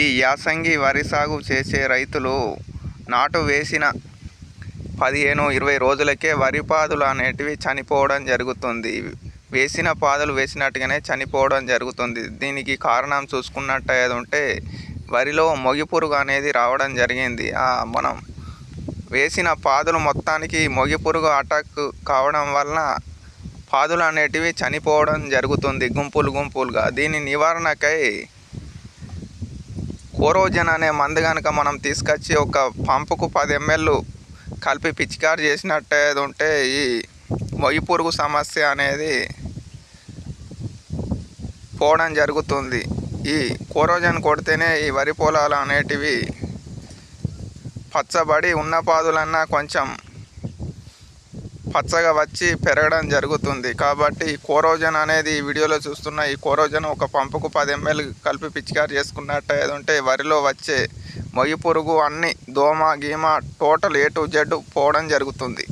ఈ యాసంగి వరి సాగు చేసే రైతులు నాటు వేసిన పదిహేను ఇరవై రోజులకే వరి పాదులు అనేటివి చనిపోవడం జరుగుతుంది. వేసిన పాదులు వేసినట్టుగానే చనిపోవడం జరుగుతుంది. దీనికి కారణం చూసుకున్నట్టు ఉంటే వరిలో మొగి పురుగు అనేది రావడం జరిగింది. మనం వేసిన పాదులు మొత్తానికి మొగి పురుగు అటాక్ కావడం వలన పాదులు అనేటివి చనిపోవడం జరుగుతుంది. గుంపులు గుంపులుగా దీని నివారణకై కోరోజన్ అనే మందు కనుక మనం తీసుకొచ్చి ఒక పంపుకు పది ఎంఎల్ కలిపి పిచికారి చేసినట్టేది ఉంటే ఈ మొయ్యి పురుగు సమస్య అనేది పోవడం జరుగుతుంది. ఈ కోరోజన్ కొడితేనే ఈ వరి పొలాలు అనేటివి పచ్చబడి ఉన్న పాదులన్నా కొంచెం పచ్చగా వచ్చి పెరగడం జరుగుతుంది. కాబట్టి కోరోజన్ అనేది ఈ వీడియోలో చూస్తున్న ఈ కోరోజన్ ఒక పంపుకు పది ఎంఎల్ కలిపి పిచికారి చేసుకున్నట్టు ఉంటే వరిలో వచ్చే మొయ్యి పురుగు అన్ని దోమ గీమ టోటల్ ఏ టు జెడ్ పోవడం జరుగుతుంది.